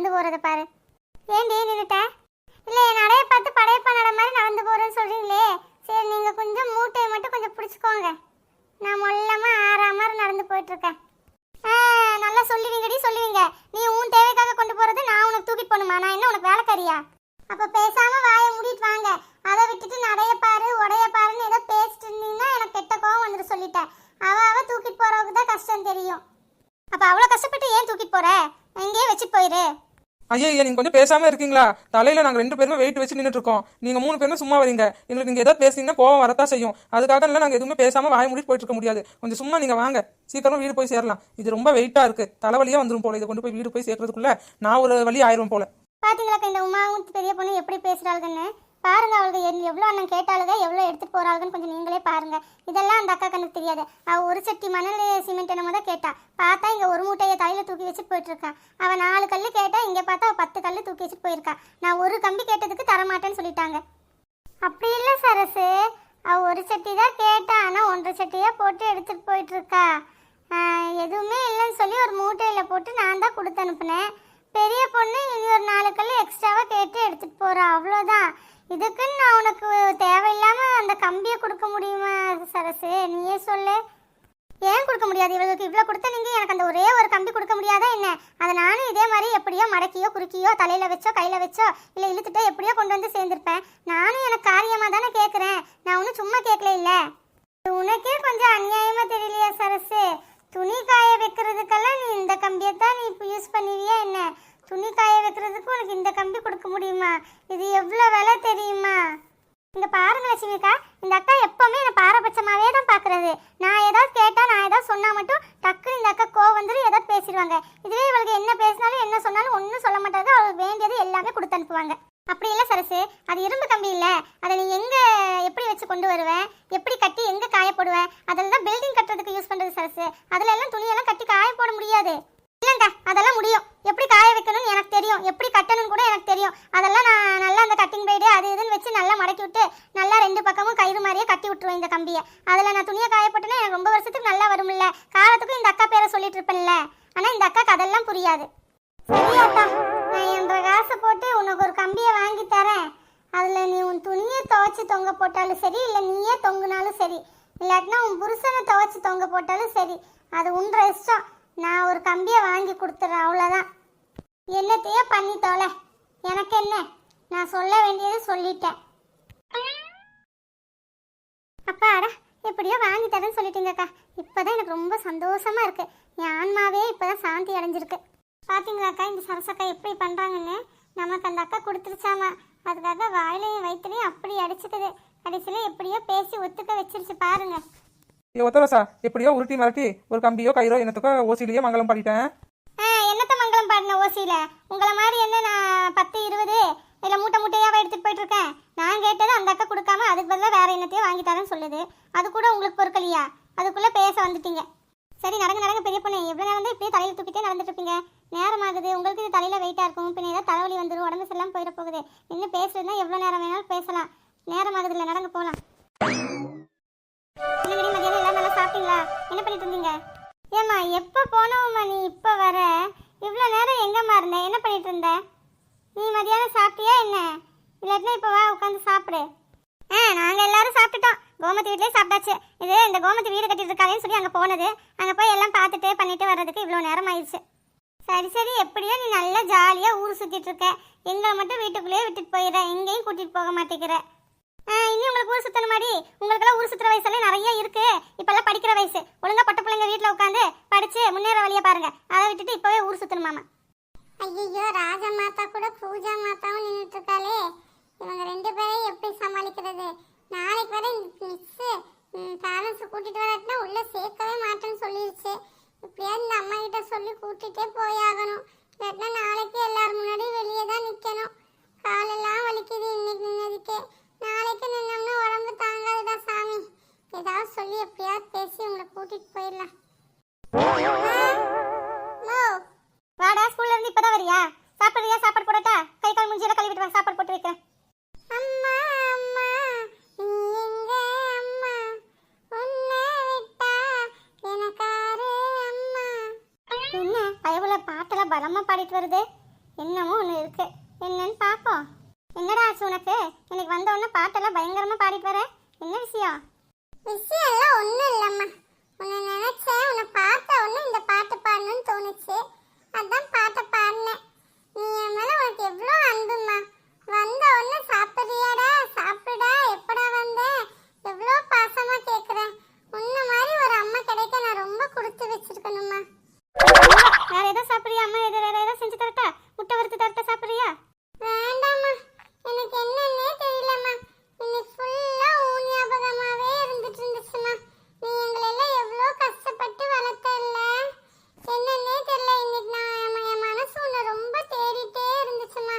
நடந்து போறத பாரு. ஏண்டி நின்றுட்ட இல்லை என் நடைய பார்த்து படையப்பா நட மாதிரி நடந்து போகிறேன்னு சொல்றீங்களே. சரி நீங்கள் கொஞ்சம் மூட்டையை மட்டும் கொஞ்சம் பிடிச்சிக்கோங்க. நான் மொல்லமாக ஆறா மாதிரி நடந்து போயிட்டு இருக்கேன் நல்லா சொல்லுவீங்கடி சொல்லுவீங்க. நீ உன் தேவைக்காக கொண்டு போகிறது நான் உனக்கு தூக்கிட்டு போகணுமா? நான் என்ன உனக்கு வேலைக்காரியா? அப்போ பேசாமல் வாயை மூடிட்டு வாங்க. அதை விட்டுட்டு நடைய பாரு உடைய பாருன்னு ஏதோ பேசிட்டு இருந்தீங்கன்னா எனக்கு கெட்ட கோவம் வந்துட்டு சொல்லிட்டேன். அவ அவ தூக்கிட்டு போறவங்க தான் கஷ்டம் தெரியும். அப்ப அவ்வளவு கஷ்டப்பட்டு ஏன் தூக்கிட்டு போற? எங்கேயே வச்சுட்டு போயிரு. ஐயா நீங்கள் கொஞ்சம் பேசாமல் இருக்கீங்களா? தலையில் நாங்கள் ரெண்டு பேருமே வெயிட் வச்சு நின்றுட்டு இருக்கோம் நீங்கள் மூணு பேருமே சும்மா வரீங்க. எங்களுக்கு நீங்கள் ஏதாவது பேசுனீங்கன்னா கோவம் வரத்தான் செய்யும். அதுக்காக இல்லை நாங்கள் எதுவுமே பேசாமல் வாய மூடி போயிட்டு இருக்க முடியாது. கொஞ்சம் சும்மா நீங்கள் வாங்க. சீக்கிரமாக வீடு போய் சேரலாம். இது ரொம்ப வெயிட்டாக இருக்குது தலைவலியாக வந்துடும் போல. இதை கொண்டு போய் வீடு போய் சேர்க்கறதுக்குள்ளே நான் ஒரு வழி ஆயிரும் போல. பாத்தீங்களா இந்த உமாவும் பெரிய பொண்ணு எப்படி பேசுறாளுங்கன்னு பாருங்க அவளுக்கு என் எவ்வளோ அண்ணன் கேட்டாளுங்க எவ்வளோ எடுத்துட்டு போகிறாளுன்னு கொஞ்சம் நீங்களே பாருங்க. இதெல்லாம் அந்த அக்கா கண்ணுக்கு தெரியாது. அவள் ஒரு சட்டி மணல் சிமெண்ட் என்னமோ தான் கேட்டா. பார்த்தா இங்க ஒரு மூட்டையை தலையில் தூக்கி வச்சுட்டு போயிட்டு அவன் அவ நாலு கல்லு கேட்டா இங்கே பார்த்தா அவள் பத்து கல்லு தூக்கி வச்சுட்டு போயிருக்கா. நான் ஒரு கம்பி கேட்டதுக்கு தரமாட்டேன்னு சொல்லிட்டாங்க. அப்படி இல்லை சரசு. அவ ஒரு சட்டி தான் கேட்டா ஆனா ஒன்றரை சட்டியாக போட்டு எடுத்துட்டு போயிட்டு இருக்கா ஆஹ், எதுவுமே இல்லைன்னு சொல்லி ஒரு மூட்டையில போட்டு நான் தான் கொடுத்து அனுப்புனேன். பெரிய பொண்ணு இனி ஒரு நாலு கல் எக்ஸ்ட்ராவா கே இதுக்குன்னு நான் உனக்கு தேவையில்லாம அந்த கம்பியை கொடுக்க முடியுமா சரசு? நீயே சொல்லு. ஏன் கொடுக்க முடியாது? இவளுக்கு இவ்வளோ கொடுத்த நீங்கள் எனக்கு அந்த ஒரே ஒரு கம்பி கொடுக்க முடியாதா என்ன? அதை நானும் இதே மாதிரி எப்படியோ மடக்கியோ குறுக்கியோ தலையில் வச்சோ கையில் வச்சோ இல்லை இழுத்துட்டோ எப்படியோ கொண்டு வந்து சேர்ந்துருப்பேன். நானும் எனக்கு காரியமாக தானே கேட்குறேன் நான் ஒன்றும் சும்மா கேட்கல இல்லை? உனக்கே கொஞ்சம் அநியாயமாக தெரியலையா சரசு துணி காய வைக்கிறதுக்கெல்லாம் நீ இந்த கம்பியை தான் நீ இப்போ யூஸ் பண்ணுவியா என்ன துணி காய வைக்கிறதுக்கு உனக்கு இந்த கம்பி கொடுக்க முடியுமா இது எவ்வளோ விலை தெரியுமா இங்க பாருங்க லட்சுமிக்கா இந்த அக்கா எப்பவுமே என்ன பாரபட்சமாவே தான் பாக்குறது நான் ஏதாவது கேட்டா நான் ஏதாவது சொன்னா மட்டும் டக்குன்னு இந்த அக்கா கோவம் வந்துடும் ஏதாவது பேசிடுவாங்க இதுவே இவளுக்கு என்ன பேசினாலும் என்ன சொன்னாலும் ஒன்றும் சொல்ல மாட்டாங்க அவளுக்கு வேண்டியது எல்லாமே கொடுத்து அனுப்புவாங்க அப்படி இல்லை சரசு அது இரும்பு கம்பி இல்லை அதை நீ எங்க எப்படி வச்சு கொண்டு வருவேன் எப்படி கட்டி எங்கே காய போடுவேன் அதில் தான் பில்டிங் கட்டுறதுக்கு யூஸ் பண்றது சரசு. அதுல எல்லாம் துணியெல்லாம் கட்டி காய போட முடியாது. இல்லைங்கா அதெல்லாம் முடியும். எப்படி காய வைக்கணும்னு எனக்கு தெரியும். எப்படி கட்டணும்னு கூட எனக்கு தெரியும். அதெல்லாம் நான் நல்லா அந்த கட்டிங் பிளேடு அது இதுன்னு வச்சு நல்லா மடக்கி விட்டு நல்லா ரெண்டு பக்கமும் கயிறு மாதிரியே கட்டி விட்டுருவேன் இந்த கம்பியை. அதில் நான் துணியை காய போட்டேன்னா எனக்கு ரொம்ப வருஷத்துக்கு நல்லா வரும்ல. காலத்துக்கும் இந்த அக்கா பேரை சொல்லிட்டு இருப்பேன்ல. ஆனால் இந்த அக்காக்கு அதெல்லாம் புரியாது. சரியாக்கா நான் என்ற காசை போட்டு உனக்கு ஒரு கம்பியை வாங்கி தரேன். அதில் நீ உன் துணியை துவைச்சி தொங்க போட்டாலும் சரி இல்லை நீயே தொங்குனாலும் சரி இல்லாட்டினா உன் புருஷனை துவைச்சி தொங்க போட்டாலும் சரி அது உன்ற இஷ்டம். நான் ஒரு கம்பியை வாங்கி கொடுத்துட்றேன் அவ்வளோதான் என்னத்தையோ பண்ணி தொலை. எனக்கு என்ன? நான் சொல்ல வேண்டியது சொல்லிட்டேன். அப்பாடா எப்படியோ வாங்கி தரேன்னு சொல்லிட்டீங்கக்கா இப்போதான் எனக்கு ரொம்ப சந்தோஷமா இருக்கு. என் ஆன்மாவே இப்போதான் சாந்தி அடைஞ்சிருக்கு. பார்த்தீங்களாக்கா இந்த சரசக்கா எப்படி பண்ணுறாங்கன்னு நமக்கு அந்த அக்கா கொடுத்துருச்சாமா? அதுக்காக வாயிலையும் வயிற்றுலையும் அப்படி அடிச்சுக்குது. கடைசியில் எப்படியோ பேசி ஒத்துக்க வச்சிருச்சு பாருங்க. ஏ ஒத்தரசா எப்படியோ உருட்டி மிரட்டி ஒரு கம்பியோ கயிறோ என்னத்துக்கோ ஓசிலேயே மங்களம் பாடிட்டேன். என்னத்த மங்களம் பாடின ஓசியில? உங்களை மாதிரி என்ன நான் பத்து இருபது இல்லை மூட்டை மூட்டையாவா எடுத்துட்டு போயிட்டு இருக்கேன் நான் கேட்டது அந்த அக்கா கொடுக்காம அதுக்கு பதிலாக வேற என்னத்தையும் வாங்கி தரேன்னு சொல்லுது. அது கூட உங்களுக்கு பொறுக்கலையா? அதுக்குள்ள பேச வந்துட்டீங்க. சரி நடங்க நடங்க பெரிய பொண்ணு. எவ்வளோ நேரம் தான் இப்படியே தலையில் தூக்கிட்டே நடந்துட்டு இருப்பீங்க நேரம் ஆகுது உங்களுக்கு இது தலையில் வெயிட்டாக இருக்கும். பின்ன ஏதாவது தலைவலி வந்துடும் உடம்பு சரியில்லாமல் போயிட போகுது. நின்று பேசுறதுனா எவ்வளோ நேரம் வேணாலும் பேசலாம். நேரம் ஆகுது இல்லை நடங்க போகலாம் என்னங்கடி மதியம் எல்லாம் நல்லா சாப்பிட்டீங்களா? என்ன பண்ணிட்டு இருந்தீங்க? ஏம்மா எப்போ போனோம்மா நீ இப்போ வர? இவ்வளோ நேரம் எங்கம்மா இருந்த? என்ன பண்ணிட்டு இருந்த? நீ மதியானம் சாப்பிட்டியா என்ன? இல்லாட்டினா இப்போ வா உட்காந்து சாப்பிடு. ஆ நாங்கள் எல்லாரும் சாப்பிட்டுட்டோம். கோமதி வீட்லேயே சாப்பிட்டாச்சு. இது இந்த கோமதி வீடு கட்டிட்டு இருக்காளேன்னு சொல்லி அங்கே போனது. அங்கே போய் எல்லாம் பார்த்துட்டு பண்ணிட்டு வர்றதுக்கு இவ்வளோ நேரம் ஆயிடுச்சு. சரி சரி எப்படியோ நீ நல்லா ஜாலியாக ஊர் சுற்றிட்டு இருக்க. எங்களை மட்டும் வீட்டுக்குள்ளேயே விட்டுட்டு போயிடுற எங்கேயும் கூட்டிகிட்டு போக மாட்டேங்கிற. இனி உங்களுக்கு ஊர் சுத்தணும் மாதிரி உங்களுக்கெல்லாம் ஊர் சுத்துற வயசுலேயே நிறைய இருக்கு. இப்பெல்லாம் படிக்கிற வயசு. ஒழுங்கா பட்ட பிள்ளைங்க வீட்டில் உட்காந்து படிச்சு முன்னேற வழியை பாருங்க. அதை விட்டுட்டு இப்பவே ஊர் சுத்தணுமாமா ஐயோ ராஜா மாதா கூட பூஜா மாதாவும் நின்றுட்டு இருக்காளே. இவங்க ரெண்டு பேரையும் எப்படி சமாளிக்கிறது? நாளைக்கு வர மிஸ்ஸு பேரண்ட்ஸ் கூட்டிகிட்டு வராட்டினா உள்ளே சேர்க்கவே மாட்டேன்னு சொல்லிடுச்சு இப்படியாவது இந்த அம்மா கிட்ட சொல்லி கூட்டிகிட்டே போயாகணும் இல்லாட்டினா அம்மா உன்னை பாட்டெல்லாம் பலமா பாடிட்டு வருது. என்னமோ ஒன்று இருக்கு. என்னன்னு பார்ப்போம். என்னடா ஆச்சு உனக்கு? இன்னைக்கு வந்த உடனே பாட்டெல்லாம் பயங்கரமா பாடிட்டு வர. என்ன விஷயம்? விஷயம் எல்லாம் ஒன்றும் இல்லைம்மா. உன்னை நினைச்சேன் உன்னை பார்த்த உடனே இந்த பாட்டு பாடணும்னு தோணுச்சு. அதான் பாட்டு பாடினேன் நீ என் மேல உனக்கு எவ்வளோ அன்புமா வந்த உடனே சாப்பிட்றியாடா சாப்பிடா எப்படா வந்த எவ்வளோ பாசமா கேட்குறேன் உன்ன மாதிரி ஒரு அம்மா கிடைக்க நான் ரொம்ப கொடுத்து வச்சிருக்கணுமா வேற ஏதோ சாப்பிடுறியா அம்மா எது வேற ஏதோ செஞ்சு தரட்டா முட்டை வறுத்து தரட்டா சாப்பிடுறியா வேண்டாம்மா எனக்கு என்னன்னே தெரியலம்மா இன்னைக்கு ஃபுல்லா உன் ஞாபகமாவே இருந்துட்டு இருந்துச்சுமா நீ எங்களை எல்லாம் எவ்வளோ கஷ்டப்பட்டு வளர்த்த இல்ல என்னன்னே தெரியல இன்னைக்கு நான் என் மனசு உன்னை ரொம்ப தேடிட்டே இருந்துச்சுமா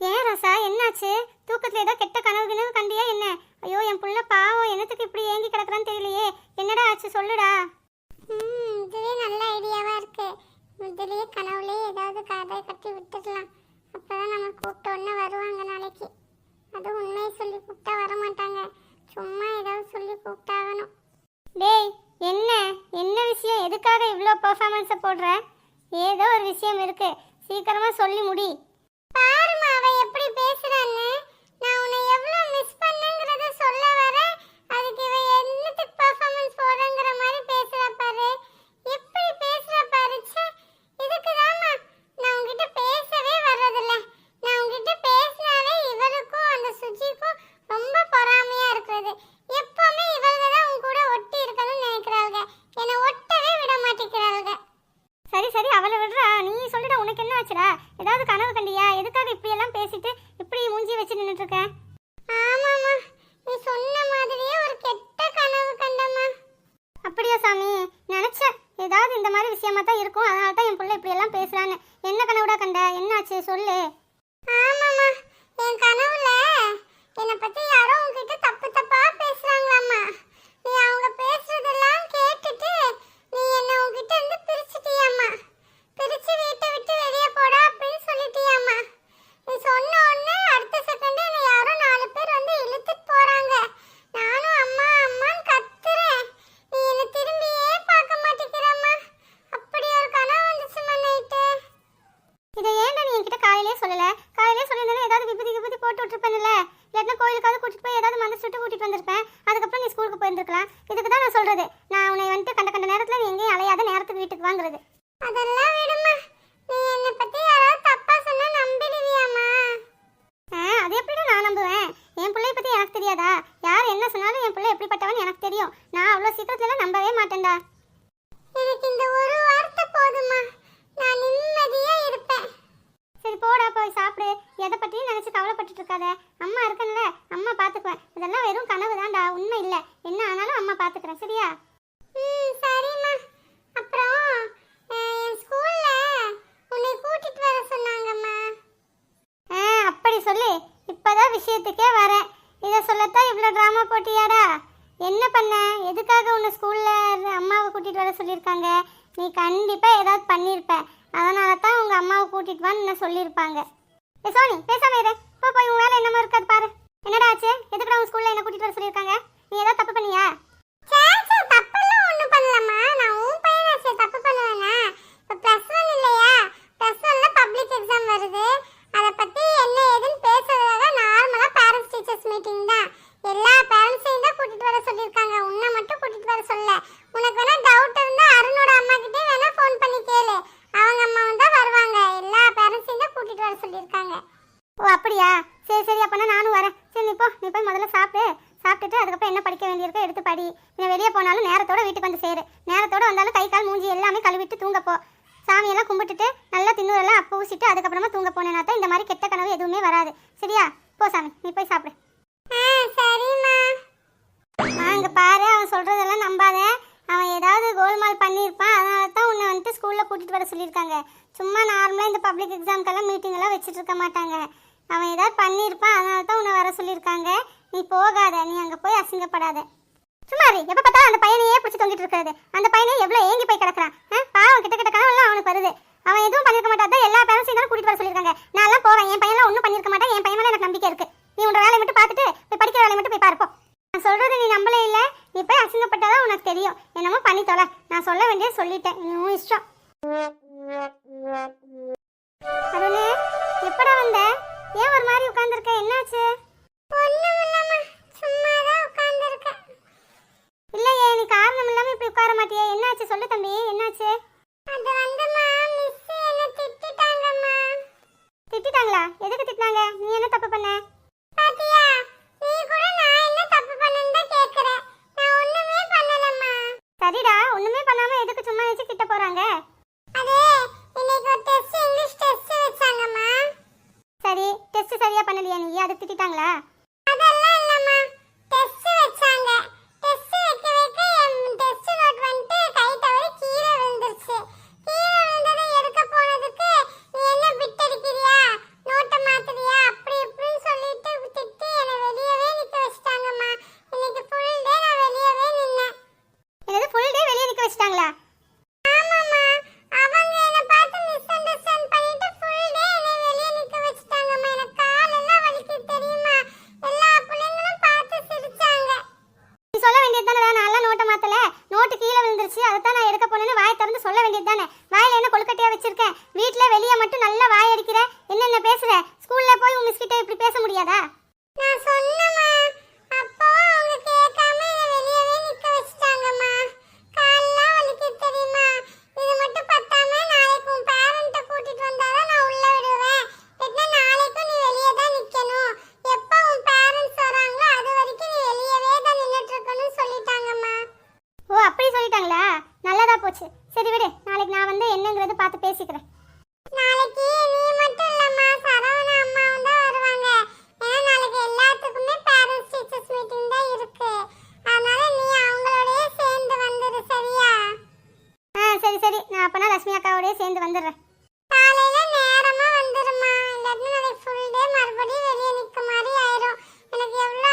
ஏன் ரசா என்னாச்சு தூக்கத்துல ஏதோ கெட்ட கனவு கிணவு கண்டியா என்ன ஐயோ என் புள்ள பாவம் என்னத்துக்கு இப்படி ஏங்கி கிடக்குறான்னு தெரியலையே என்னடா ஆச்சு சொல்லுடா ம் இதுவே நல்ல ஐடியாவா இருக்கு முதல்லயே கனவுலயே ஏதாவது கதை கட்டி விட்டுடலாம் அப்பதான் கூப்பிட்ட உடனே வருவாங்க நாளைக்கு. அது உண்மையை சொல்லி கூப்பிட்டா வர மாட்டாங்க சும்மா ஏதாவது சொல்லி கூப்பிட்டாகணும். டேய் என்ன? என்ன விஷயம்? எதுக்காக இவ்வளோ பர்ஃபார்மன்ஸை போடுற? ஏதோ ஒரு விஷயம் இருக்கு. சீக்கிரமாக சொல்லி முடி பாருமா அவ எப்படி பேசுறான்னு நான் உன்னை எவ்வளோ மிஸ் பண்ணேங்கிறத சொல்ல வர அதுக்கு இவ என்னத்துக்கு பெர்ஃபார்மன்ஸ் போடுறங்கிற மாதிரி பேசுறா பாரு எப்படி பேசுறா பாரு ச்சே இதுக்கு நான் உன்கிட்ட பேசவே வர்றதில்ல நான் உன்கிட்ட பேசினாலே இவருக்கும் அந்த சுஜிக்கும் ரொம்ப பொறாமையா இருக்கிறது எப்பவுமே இவங்க தான் உன் கூட ஒட்டி இருக்கணும்னு நினைக்கிறாங்க என்னை ஒட்டவே விட மாட்டேங்கிறாங்க சரி சரி அவளை விடுறா நீ சொல்லுடா உனக்கு என்ன ஆச்சுடா ஏதாவது கனவு கண்டியா எதுக்காக இப்படி எல்லாம் பேசிட்டு இப்படி மூஞ்சி வச்சு நின்னுட்டு இருக்க ஆமாமா நீ சொன்ன மாதிரியே ஒரு கெட்ட கனவு கண்டம்மா அப்படியா சாமி நினைச்சேன் ஏதாவது இந்த மாதிரி விஷயமா தான் இருக்கும் அதனால தான் என் பிள்ளை இப்படி எல்லாம் பேசுறான்னு என்ன கனவுடா கண்ட என்னாச்சு சொல்லு ஆமாமா என் கனவுல என்னை பத்தி யாரோ உன்கிட்ட தப்பு தப்பா பேசுறாங்களாம்மா நீ அவங்க பேசுறதெல்லாம் கேட்டுட்டு நீ என்ன உன்கிட்ட இருந்து பிரிச்சிட்டியாம்மா பிரிச்சு வீட்டை விட்டு வெளியே போடா அப்படின்னு சொல்லிட்டியாம்மா நீ சொன்ன உடனே அடுத்த செகண்ட் என்ன யாரோ நாலு பேர் வந்து இழுத்துட்டு போறாங்க நானும் அம்மா அம்மான்னு கத்துறேன் நீ என்ன திரும்பியே பார்க்க மாட்டேங்கிறம்மா அப்படி ஒரு கனவு வந்துச்சுமா நைட்டு இதை ஏன்டா நீ என்கிட்ட காலையிலே சொல்லல காலையிலே சொல்லியிருந்தா ஏதாவது விபதி விபதி போட்டு விட்டுருப்பேன்ல இல்லாட்டினா கோயிலுக்காவது கூட்டிட்டு போய் கூட்டிட்டு வந்திருப்பேன். அதுக்கப்புறம் நீ ஸ்கூலுக்கு போயிருந்துருக்கலாம். இதுக்கு தான் நான் சொல்றது. நான் உன்னை வந்துட்டு கண்ட கண்ட நேரத்துல நீ எங்கேயும் அலையாத நேரத்துக்கு வீட்டுக்கு வாங்குறது. அதெல்லாம் விடுமா நீ என்னை பத்தி யாராவது தப்பா சொன்னா நம்பிடுவியாமா அது எப்படிடா நான் நம்புவேன்? என் பிள்ளைய பத்தி எனக்கு தெரியாதா? யார் என்ன சொன்னாலும் என் பிள்ளை எப்படிப்பட்டவன் எனக்கு தெரியும். நான் அவ்வளோ சீக்கிரத்துல நம்பவே மாட்டேன்டா. எனக்கு இந்த ஒரு வார்த்தை போதுமா நான் நிம்மதியா இருப்பேன் சரி போடா போய் சாப்பிடு எதை பற்றியும் நினைச்சு கவலைப்பட்டுட்டு இருக்காத அம்மா இருக்கன்ல அம்மா பார்த்துக்குவேன். இதெல்லாம் வெறும் கனவு தான்டா. உண்மை இல்லை. என்ன ஆனாலும் அம்மா பாத்துக்கிறேன் சரியா? ம் சரிம்மா. அப்புறம் என் உன்னை கூட்டிட்டு வர சொன்னாங்கம்மா. ஆ அப்படி சொல்லி. இப்பதான் விஷயத்துக்கே வரேன். இதை சொல்லத்தான் இவ்வளோ ட்ராமா போட்டியாடா. என்ன பண்ண? எதுக்காக உன்னை ஸ்கூல்ல அம்மாவை கூட்டிட்டு வர சொல்லியிருக்காங்க? நீ கண்டிப்பா ஏதாவது பண்ணியிருப்ப. அதனால தான் உங்க அம்மாவை கூட்டிட்டு வான்னு சொல்லியிருப்பாங்க. ஏ சோனி பேசாமல் இரு. போ போய் உன் வேலை என்னமோ இருக்காது பாரு. என்னடா ஆச்சு? எதுக்குடா உன் ஸ்கூல்ல என்ன கூட்டிட்டு வர சொல்லியிருக்காங்க? நீ ஏதாவது தப்பு பண்ணியா தப்பெல்லாம் ஒன்றும் பண்ணலம்மா நான் உன் பையனாச்சே தப்பு பண்ணுவேனா இப்போ ப்ளஸ் ஒன் இல்லையா ப்ளஸ் ஒன்ல பப்ளிக் எக்ஸாம் வருது அதை பற்றி என்ன ஏதுன்னு பேசுறதுக்காக நார்மலாக பேரண்ட்ஸ் டீச்சர்ஸ் மீட்டிங் தான் எல்லா பேரண்ட்ஸையும் தான் கூட்டிட்டு வர சொல்லியிருக்காங்க உன்னை மட்டும் கூட்டிட்டு வர சொல்ல உனக்கு வேணா டவுட் இருந்தா அருணோட அம்மா கிட்டே வேணா ஃபோன் பண்ணி கேளு அவங்க அம்மாவும் தான் வருவாங்க எல்லா பேரண்ட்ஸையும் தான் கூட்டிட்டு வர சொல்லியிருக்காங்க ஓ அப்படியா சரி சரி அப்பனா நானும் வரேன் சரி நீ போ நீ போய் முதல்ல சாப்பிட்டு சாப்பிட்டுட்டு அதுக்கப்புறம் என்ன படிக்க வேண்டியிருக்கோ எடுத்து படி நீ வெளியே போனாலும் நேரத்தோட வீட்டுக்கு வந்து சேரு நேரத்தோட வந்தாலும் கை கால் மூஞ்சி எல்லாமே கழுவிட்டு தூங்க போ. சாமியெல்லாம் கும்பிட்டுட்டு நல்லா தின்னூரெல்லாம் அப்போ ஊசிட்டு அதுக்கப்புறமா தூங்க போனேன்னா தான் இந்த மாதிரி கெட்ட கனவு எதுவுமே வராது. சரியா? போ சாமி நீ போய் சாப்பிடு. சரிம்மா. அங்க பாரு அவன் சொல்றதெல்லாம் நம்பாத. அவன் ஏதாவது கோல்மால் பண்ணியிருப்பான். அதனால தான் உன்னை வந்துட்டு ஸ்கூலில் கூட்டிட்டு வர சொல்லியிருக்காங்க. சும்மா நார்மலாக இந்த பப்ளிக் எக்ஸாம்க்கெல்லாம் மீட்டிங் எல்லாம் வச்சுட்டு இருக்க மாட்டாங்க. அவன் ஏதாவது பண்ணியிருப்பான். அதனால தான் உன்னை வர சொல்லியிருக்காங்க. நீ போகாத. நீ அங்கே போய் அசிங்கப்படாத. சும்மா எப்ப பார்த்தாலும் அந்த பையனையே பிடிச்சி தொங்கிட்டு இருக்கிறது. அந்த பையனை எவ்வளவு ஏங்கி போய் கிடக்குறான். பாவம் கிட்ட கிட்ட கனவுலாம் அவனுக்கு வருது. அவன் எதுவும் பண்ணிருக்க மாட்டான் எல்லா பேரண்ட்ஸ் இருந்தாலும் கூட்டிட்டு வர சொல்லியிருக்காங்க. நான் எல்லாம் போவேன். என் பையன்லாம் ஒன்றும் பண்ணிருக்க மாட்டேன் என் பையன் எனக்கு நம்பிக்கை இருக்கு. நீ உன்னோட வேலையை மட்டும் பார்த்துட்டு போய் படிக்கிற வேலையை மட்டும் போய் பார்ப்போம் நான் சொல்றது நீ நம்பளே இல்லை. நீ போய் அசிங்கப்பட்டாதான் உனக்கு தெரியும். என்னமோ பண்ணி தொலை. நான் சொல்ல வேண்டிய சொல்லிட்டேன். இன்னும் இஷ்டம். ஒண்ணுமே பண்ணாம எதுக்கு சும்மா வச்சு திட்ட போறாங்க? அதே இன்னைக்கு ஒரு டெஸ்ட் இங்கிலீஷ் டெஸ்ட் வச்சாங்கம்மா. சரி டெஸ்ட் சரியா பண்ணலையா நீ? அது திட்டாங்களா ಬಂದಿದ್ದಾನೆ. சரி நான் அப்பனா லட்சுமி அக்காவோடய சேர்ந்து வந்துடுறேன். காலையில நேரமா வந்துருமா இல்லாட்டி நாளைக்கு ஃபுல் டே மறுபடியும் வெளியே நிற்க மாதிரி ஆயிரும். எனக்கு எவ்வளோ